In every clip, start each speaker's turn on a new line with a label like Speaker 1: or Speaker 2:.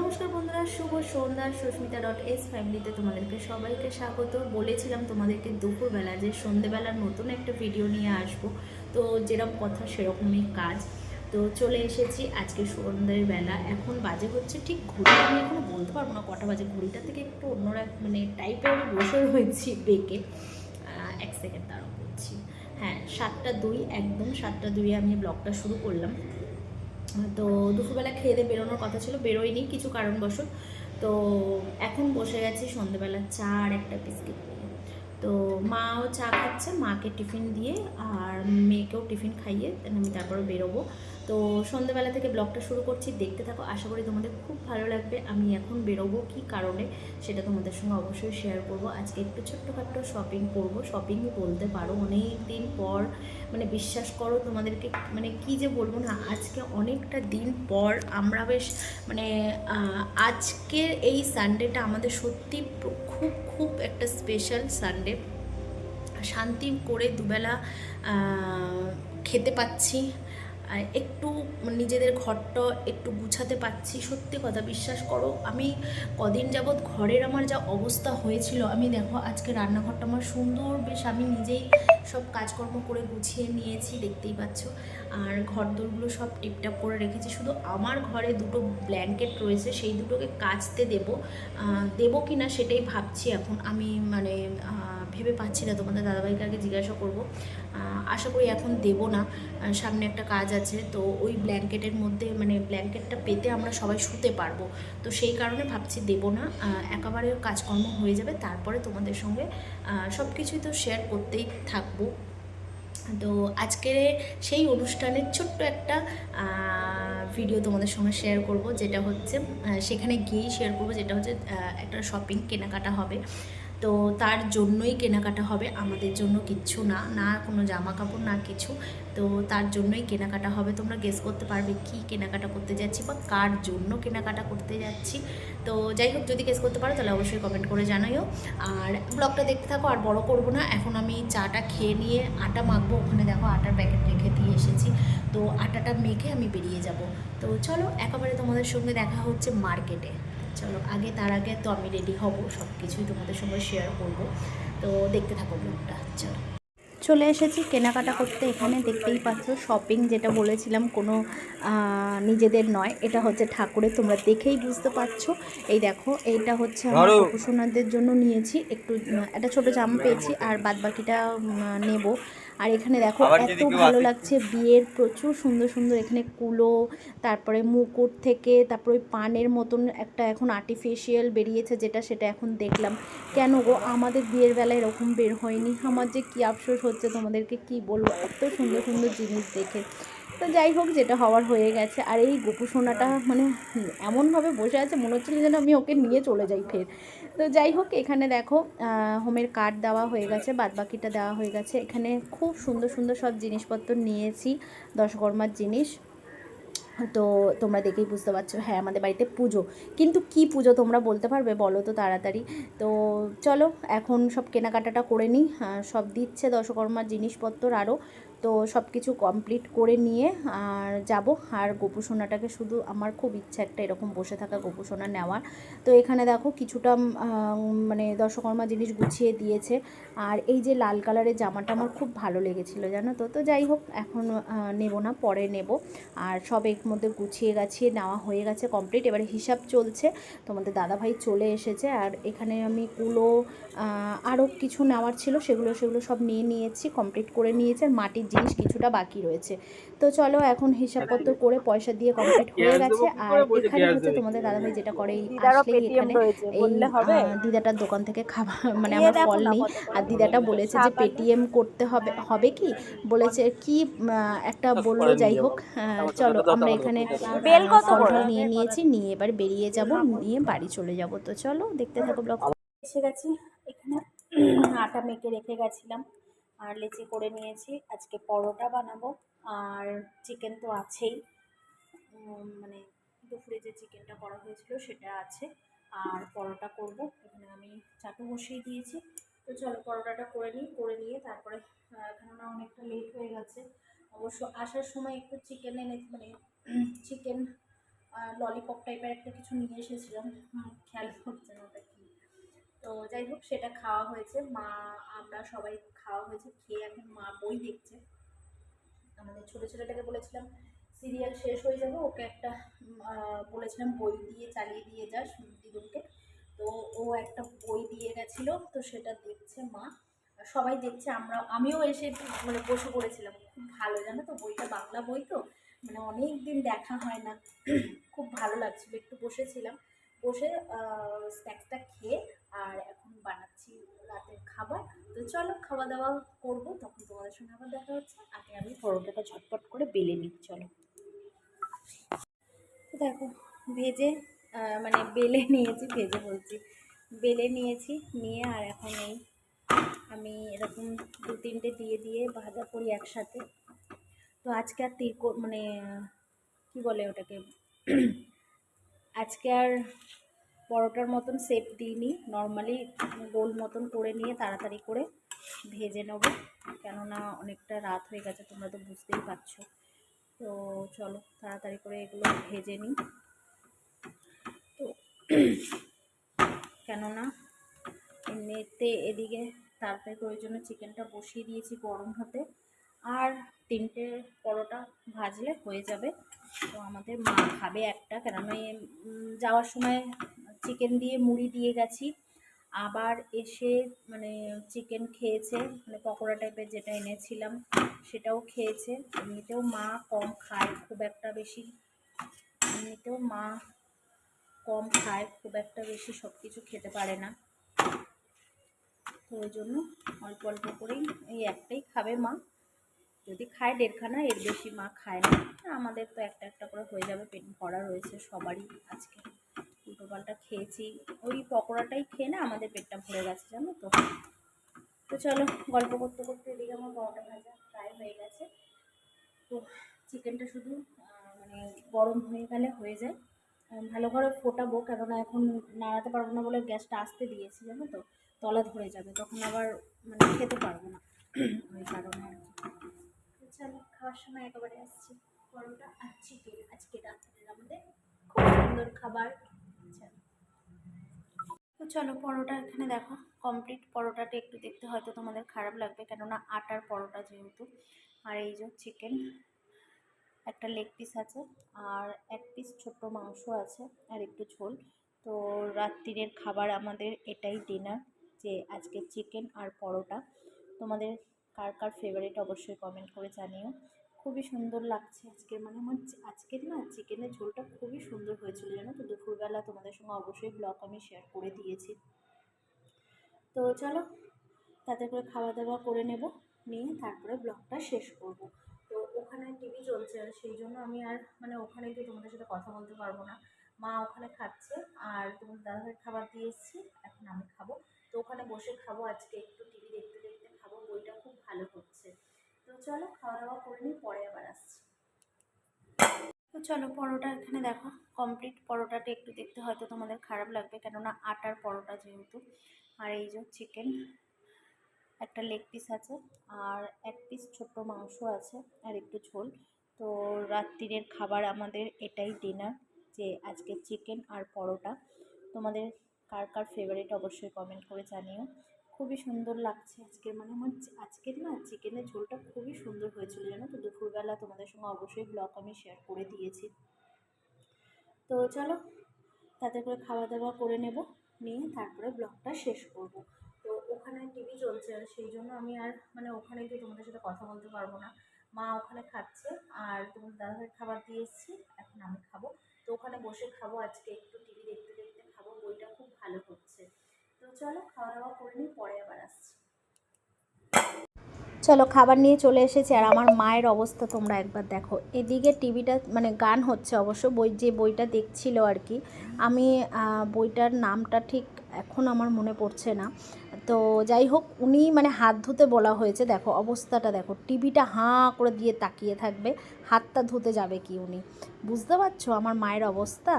Speaker 1: নমস্কার বন্ধুরা, শুভ সন্ধ্যা, সুস্মিতা ডট এস ফ্যামিলিতে তোমাদেরকে সবাইকে স্বাগত। বলেছিলাম তোমাদেরকে দুপুরবেলা যে সন্ধেবেলার নতুন একটা ভিডিও নিয়ে আসব। তো যেরকম কথা সেরকমই কাজ। তো চলে এসেছি আজকে সন্ধ্যের বেলা এখন বাজে হচ্ছে ঠিক ঘড়ি। আমি এখনও বলতে পারব না কটা বাজে। ঘড়িটা থেকে একটু অন্যরা মানে টাইপের আমি বসে রয়েছি বেঁকে। এক সেকেন্ড দাঁড়াও করছি। হ্যাঁ সাতটা দুই, একদম সাতটা দুই আমি ব্লগটা শুরু করলাম। তো দুপুরবেলা খেয়ে দিয়ে বেরোনোর কথা ছিল, বেরোয়নি কিছু কারণবশত। তো এখন বসে গেছি সন্ধেবেলা চা আর একটা বিস্কিট নিয়ে। তো মাও চা খাচ্ছে, মাকে টিফিন দিয়ে আর মেয়েকেও টিফিন খাইয়ে আমি তারপরে বেরোবো। তো সন্ধেবেলা থেকে ব্লগটা শুরু করছি। দেখতে থাকো, আশা করি তোমাদের খুব ভালো লাগবে। আমি এখন বেরোবো কি কারণে সেটা তোমাদের সঙ্গে অবশ্যই শেয়ার করব। আজকে একটু ছোট্টখাট্ট শপিং করব। শপিংই বলতে পারো, অনেক দিন পর মানে বিশ্বাস করো তোমাদেরকে মানে কি যে বলব না, আজকে অনেকটা দিন পর আমরা বেশ মানে আজকের এই সানডেটা আমাদের সত্যি খুব খুব একটা স্পেশাল সানডে শান্তি করে দুবেলা খেতে পাচ্ছি। আর একটু নিজেদের ঘরটা একটু গুছাতে পারছি। সত্যি কথা, বিশ্বাস করো, আমি কদিন যাবৎ ঘরের আমার যা অবস্থা হয়েছিল, আমি দেখো, আজকে রান্নাঘরটা আমার সুন্দর, বেশ আমি নিজেই সব কাজকর্ম করে গুছিয়ে নিয়েছি, দেখতেই পাচ্ছ। আর ঘর দোরগুলো সব টিপটাপ করে রেখেছি, শুধু আমার ঘরে দুটো ব্ল্যাঙ্কেট রয়েছে, সেই দুটোকে কাচতে দেবো। দেবো কি না সেটাই ভাবছি এখন। আমি মানে ভেবে পাচ্ছি না, তোমাদের দাদাভাইকে আগে জিজ্ঞাসা করব। আশা করি এখন দেবো না। সামনে একটা কাজ আছে, তো ওই ব্ল্যাঙ্কেটের মধ্যে মানে ব্ল্যাঙ্কেটটা পেতে আমরা সবাই শুতে পারব। তো সেই কারণে ভাবছি দেবো না। একেবারে কাজকর্ম হয়ে যাবে, তারপরে তোমাদের সঙ্গে সব কিছুই তো শেয়ার করতেই থাকব। তো আজকের সেই অনুষ্ঠানের ছোট্ট একটা ভিডিও তোমাদের সঙ্গে শেয়ার করব, যেটা হচ্ছে সেখানে গিয়েই শেয়ার করব, যেটা হচ্ছে একটা শপিং কেনাকাটা হবে। তো তার জন্যই কেনাকাটা হবে, আমাদের জন্য কিচ্ছু না না কোনো জামা কাপড় না কিছু। তো তার জন্যই কেনাকাটা হবে। তোমরা গেস করতে পারবে কি কেনাকাটা করতে যাচ্ছি বা কার জন্য কেনাকাটা করতে যাচ্ছি। তো যাই হোক, যদি গেস করতে পারো তাহলে অবশ্যই কমেন্ট করে জানাইও। আর ব্লগটা দেখতে থাকো, আর বড় করব না। এখন আমি চাটা খেয়ে নিয়ে আটা মাখবো। ওখানে দেখো আটার প্যাকেট রেখে দিয়ে এসেছি। তো আটাটা মেখে আমি বেরিয়ে যাব। তো চলো, একেবারে তোমাদের সঙ্গে দেখা হচ্ছে মার্কেটে চলো, আগে তার আগে তো আমি রেডি হব সব কিছুই তোমাদের সঙ্গে শেয়ার করব। তো দেখতে থাকো ব্লগটা চলো। চলে এসেছি। কেনাকাটা করতে এখানে দেখতেই পাচ্ছ শপিং যেটা বলেছিলাম কোনো নিজেদের নয় এটা হচ্ছে ঠাকুরের। তোমরা দেখেই বুঝতে পারছ। এই দেখো এইটা হচ্ছে আমার। জন্য নিয়েছি। একটু একটা ছোট জামা পেয়েছি আর বাদ বাকিটা নেব। আর এখানে দেখো এত ভালো লাগছে বিয়ের প্রচুর সুন্দর সুন্দর এখানে কুলো তারপরে মুকুট থেকে তারপরে ওই পানের মতন একটা এখন আর্টিফিশিয়াল বেরিয়েছে যেটা সেটা এখন দেখলাম। কেন গো? আমাদের বিয়ের বেলায় এরকম বের হয়নি। আমার যে কী আফসোস হচ্ছে তোমাদেরকে কি বলব, এত সুন্দর সুন্দর জিনিস দেখে। তো যাই হোক, যেটা হওয়ার হয়ে গেছে। আর এই গোপু সোনাটা মানে এমনভাবে বসে আছে, মনে হচ্ছিল যেন আমি ওকে নিয়ে চলে যাই ফের। তো যাই হোক, এখানে দেখো হোমের কার্ড দেওয়া হয়ে গেছে, বাদবাকিটা দেওয়া হয়ে গেছে। এখানে খুব সুন্দর সুন্দর সব জিনিসপত্র নিয়েছি দশকর্মার জিনিস। তো তোমরা দেখেই বুঝতে পারছ হ্যাঁ আমাদের বাড়িতে পুজো। কিন্তু কি পুজো তোমরা বলতে পারবে? বলো তো তাড়াতাড়ি। তো চলো, এখন সব কেনাকাটাটা করে নিই। সব দিচ্ছে দশকর্মার জিনিসপত্র আরও। তো সব কিছু কমপ্লিট করে নিয়ে আর যাব। আর গোপু সোনাটাকে শুধু আমার খুব ইচ্ছা একটা এরকম বসে থাকা গোপু সোনা নেওয়ার। তো এখানে দেখো কিছুটা মানে দশকর্মা জিনিস গুছিয়ে দিয়েছে। আর এই যে লাল কালারের জামাটা আমার খুব ভালো লেগেছিলো, জানো তো? তো যাই হোক, এখন নেব না, পরে নেব। আর সব এর মধ্যে গুছিয়ে গাছিয়ে নেওয়া হয়ে গেছে কমপ্লিট এবারে হিসাব চলছে, তোমাদের দাদাভাই চলে এসেছে। আর এখানে আমি কুলো আরও কিছু নেওয়ার ছিল, সেগুলো সেগুলো সব নিয়ে নিয়েছি কমপ্লিট করে নিয়েছি। আর মাটির জিনিস কিছুটা বাকি রয়েছে। তো চলো এখন হিসাবপত্র করে পয়সা দিয়ে কমপ্লিট হয়ে গেছে। আর এখানে হচ্ছে তোমাদের দাদাভাই যেটা করে এখানে এই দিদাটার দোকান থেকে খাবার মানে আমার ফল নেই। আর দিদাটা বলেছে যে পেটিএম করতে হবে হবে কি? বলেছে কি একটা বলল যাই হোক হ্যাঁ, চলো আমরা এখানে ফল নিয়ে নিয়েছি নিয়ে এবার বেরিয়ে যাব নিয়ে বাড়ি চলে যাব। তো চলো দেখতে থাকো ব্লগ এসে গেছি। এখানে আটা মেখে রেখে গেছিলাম। আর লেচি করে নিয়েছি। আজকে পরোটা বানাবো। আর চিকেন তো আছেই। মানে দুপুরে যে চিকেনটা করা হয়েছিল সেটা আছে। আর পরোটা করব। এখানে আমি চাটু বসিয়ে দিয়েছি। তো চলো পরোটাটা করে নিই, করে নিয়ে তারপরে কেননা অনেকটা লেট হয়ে গেছে। অবশ্য আসার সময় একটু চিকেন এনে মানে চিকেন ললিপপ টাইপের একটা কিছু নিয়ে এসেছিলাম। খেয়াল হচ্ছে না ওটা কি। তো যাই হোক, সেটা খাওয়া হয়েছে। মা, আমরা সবাই খাওয়া হয়েছে, খেয়ে এখন মা বই দেখছে। আমাদের ছোটো ছেলেটাকে বলেছিলাম, সিরিয়াল শেষ হয়ে যাবে, ওকে একটা বলেছিলাম বই দিয়ে চালিয়ে দিয়ে যাস দিদুনকে। তো ও একটা বই দিয়ে গেছিল, তো সেটা দেখছে মা। সবাই দেখছে, আমরা, আমিও এসে মানে বসে পড়েছিলাম। খুব ভালো, জানো তো? বইটা বাংলা বই তো? মানে অনেক দিন দেখা হয় না। খুব ভালো লাগছিল, একটু বসেছিলাম। বসে স্ন্যাক্সটা খেয়ে, আর এখন বানাচ্ছি রাতের খাবার। তো চলো খাওয়া দাওয়া করব, তখন তোমাদের সঙ্গে আবার দেখা হচ্ছে। আগে আমি পরোটাটা ঝটপট করে বেলে নিই, চলো। দেখো, ভেজে মানে বেলে নিয়েছি, ভেজে বলছি। বেলে নিয়েছি, নিয়ে আর এখন এই আমি এরকম দু তিনটে দিয়ে দিয়ে ভাজা করি একসাথে। তো আজকে আর তিরকো মানে কি বলে ওটাকে? আজকে আর পরোটার মতন শেপ দিইনি নর্মালি গোল মতন করে নিয়ে তাড়াতাড়ি করে ভেজে নেব। কেননা অনেকটা রাত হয়ে গেছে, তোমরা তো বুঝতেই পারছ। তো চলো, তাড়াতাড়ি করে এগুলো ভেজে নিই। তো কেননা এমনিতে এদিকে তাড়াতাড়ি করে ওই জন্য চিকেনটা বসিয়ে দিয়েছি গরম হতে আর তিনটে পরোটা ভাজলে হয়ে যাবে। তো আমাদের মা খাবে একটা, কেননা যাওয়ার সময় চিকেন দিয়ে মুড়ি দিয়ে গেছি। আবার এসে মানে চিকেন খেয়েছে মানে পকোড়া টাইপের যেটা এনেছিলাম সেটাও খেয়েছে। এমনিতেও মা কম খায়, খুব একটা বেশি। এমনিতেও মা কম খায়, খুব একটা বেশি সব কিছু খেতে পারে না। তো ওই জন্য অল্প অল্প করেই এই একটাই খাবে মা। যদি খায় দেড়খানা, এর বেশি মা খায় না। আমাদের তো একটা একটা করে হয়ে যাবে, পেট ভরা রয়েছে সবারই আজকে। উল্টো খেয়েছি। ওই পকোড়াটাই খেয়ে না আমাদের পেটটা ভরে গেছে, জানো তো। তো চলো, গল্প করতে করতে এদিকে আমার পরোটা ভাজা প্রায় হয়ে গেছে। তো চিকেনটা শুধু মানে গরম হয়ে গেলে হয়ে যায়। ভালো করে ফোটাবো, কেননা এখন নাড়াতে পারব না বলে গ্যাসটা আসতে দিয়েছি, জানো তো। তলা ধরে যাবে, তখন আবার মানে খেতে পারব না। ওই কারণে আর কি। চলো, খাওয়ার সময় একেবারে আসছি। পরোটা আর চিকেন আজকে রাত্রের আমাদের খুব সুন্দর খাবার। তো চলো পরোটা এখানে দেখো কমপ্লিট পরোটাটা একটু দেখতে হয়তো তোমাদের খারাপ লাগবে, কেননা আটার পরোটা যেহেতু। আর এই যে চিকেন একটা লেগ পিস আছে, আর এক পিস ছোট্ট মাংস আছে, আর একটু ঝোল। তো রাত্রিরের খাবার আমাদের এটাই ডিনার যে আজকে চিকেন আর পরোটা। তোমাদের কার কার ফেভারিট অবশ্যই কমেন্ট করে জানিও। খুবই সুন্দর লাগছে আজকের মানে আমার আজকের না চিকেনের ঝোলটা খুবই সুন্দর হয়েছিল জানো তো? দুপুরবেলা তোমাদের সঙ্গে অবশ্যই ব্লগ আমি শেয়ার করে দিয়েছি। তো চলো তাতে করে খাওয়া দাওয়া করে নেব, নিয়ে তারপরে ব্লগটা শেষ করব। তো ওখানে টিভি চলছে, আর সেই জন্য আমি আর মানে ওখানে গিয়ে তোমাদের সাথে কথা বলতে পারব না। মা ওখানে খাচ্ছে, আর তোমার দাদাভাই খাবার দিয়ে এসেছি এখন আমি খাব। তো ওখানে বসে খাব, আজকে একটু টিভি দেখতে দেখতে খাব, বইটা খুব ভালো হচ্ছে তো চলো খাওয়া দাওয়া করে নিই পরে আবার আসছি। তো চলো, পরোটা এখানে দেখো কমপ্লিট পরোটাটা একটু দেখতে হয়তো তোমাদের খারাপ লাগবে, কেননা আটার পরোটা যেহেতু। আর এই যে চিকেন একটা লেগ পিস আছে, আর এক পিস ছোট্ট মাংস আছে, আর একটু ঝোল। তো রাত্রিরের খাবার আমাদের এটাই ডিনার যে আজকে চিকেন আর পরোটা। তোমাদের কার কার ফেভারিট অবশ্যই কমেন্ট করে জানিও। খুবই সুন্দর লাগছে আজকে। মানে আমার আজকের না চিকেনের ঝোলটা খুবই সুন্দর হয়েছিল জানো তো? দুপুরবেলা তোমাদের সঙ্গে অবশ্যই ব্লগ আমি শেয়ার করে দিয়েছি। তো চলো, তাতে করে খাওয়া দাওয়া করে নেব, নিয়ে তারপরে ব্লগটা শেষ করব। তো ওখানে টিভি চলছে, আর সেই জন্য আমি আর মানে ওখানে গিয়ে তোমাদের সাথে কথা বলতে পারব না। মা ওখানে খাচ্ছে, আর তোমার দাদাভাই খাবার দিয়ে এসেছি এখন আমি খাব। তো ওখানে বসে খাব আজকে, একটু টিভি দেখতে দেখতে খাব, বইটা খুব ভালো হচ্ছে। তো চলো খাওয়া দাওয়া করে নিই, পরে আবার আসছি। চলো, খাবার নিয়ে চলে এসেছি, আর আমার মায়ের অবস্থা তোমরা একবার দেখো। এদিকে টিভিটা মানে গান হচ্ছে অবশ্য, বই, যে বইটা দেখছিল আর কি। আমি বইটার নামটা ঠিক এখন আমার মনে পড়ছে না। তো যাই হোক, উনি মানে হাত ধুতে বলা হয়েছে, দেখো অবস্থাটা দেখো। টিভিটা হাঁ করে দিয়ে তাকিয়ে থাকবে, হাতটা ধুতে যাবে কি উনি? বুঝতে পারছ আমার মায়ের অবস্থা?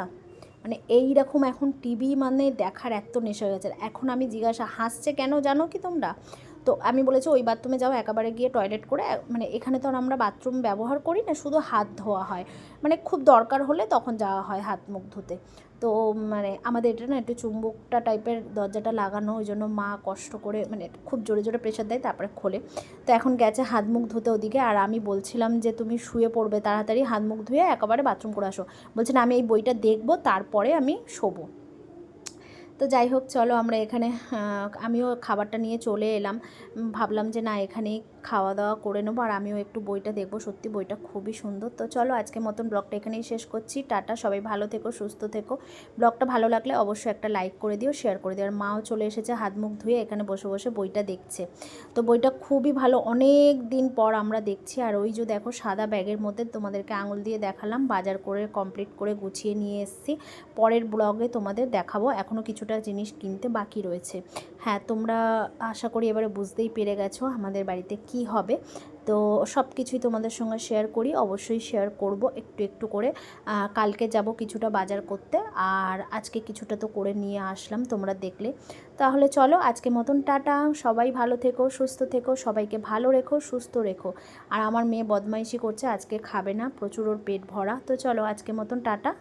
Speaker 1: মানে এই রকম এখন টিভি মানে দেখার এত নেশা হয়ে গেছে। এখন আমি জিজ্ঞাসা, হাসছে কেন জানো কি তোমরা? তো আমি বলেছি ওই বাথরুমে যাও, একেবারে গিয়ে টয়লেট করে মানে এখানে তো আমরা বাথরুম ব্যবহার করি না, শুধু হাত ধোয়া হয়। মানে খুব দরকার হলে তখন যাওয়া হয় হাত মুখ ধুতে। তো মানে আমাদের এটা না একটু চুম্বকটা টাইপের দরজাটা লাগানো, ওই জন্য মা কষ্ট করে মানে খুব জোরে জোরে প্রেশার দেয়, তারপরে খোলে। তো এখন গেছে হাত মুখ ধুতে ওদিকে, আর আমি বলছিলাম যে তুমি শুয়ে পড়বে তাড়াতাড়ি, হাত মুখ ধুয়ে একেবারে বাথরুম করে আসো। বলছে না, আমি এই বইটা দেখব, তারপরে আমি শোবো। তো যাই হোক, চলো আমরা এখানে আমিও খাবারটা নিয়ে চলে এলাম। ভাবলাম যে না, এখানেই খাওয়া দাওয়া করে নেব আর আমিও একটু বইটা দেখব। সত্যি বইটা খুবই সুন্দর। তো চলো আজকে মতন ব্লগটা এখানেই শেষ করছি। টাটা, সবাই ভালো থেকো, সুস্থ থেকো। ব্লগটা ভালো লাগলে অবশ্যই একটা লাইক করে দিও, শেয়ার করে দিও। আর মাও চলে এসেছে হাত মুখ ধুয়ে এখানে বসে বসে বইটা দেখছে। তো বইটা খুবই ভালো। অনেক দিন পর আমরা দেখছি। আর ওই যে দেখো সাদা ব্যাগের মধ্যে তোমাদেরকে আঙুল দিয়ে দেখালাম। বাজার করে কমপ্লিট করে গুছিয়ে নিয়ে এসেছি। পরের ব্লগে তোমাদের দেখাবো। এখনও কিছুটা জিনিস কিনতে বাকি রয়েছে। হ্যাঁ তোমরা আশা করি এবারে বুঝতেই পেরে গেছো। আমাদের বাড়িতে কি হবে। তো সব কিছুই তোমাদের সঙ্গে শেয়ার করি, অবশ্যই শেয়ার করব একটু একটু করে। কালকে যাব কিছুটা বাজার করতে, আর আজকে কিছুটা তো করে নিয়ে আসলাম তোমরা দেখলে। তাহলে চলো আজকে মতন টাটা। সবাই ভালো থেকো, সুস্থ থেকো, সবাইকে ভালো রেখো, সুস্থ রেখো। আর আমার মেয়ে বদমাইশি করছে, আজকে খাবে না, প্রচুর ওর পেট ভরা। তো চলো আজকে মতন টাটা।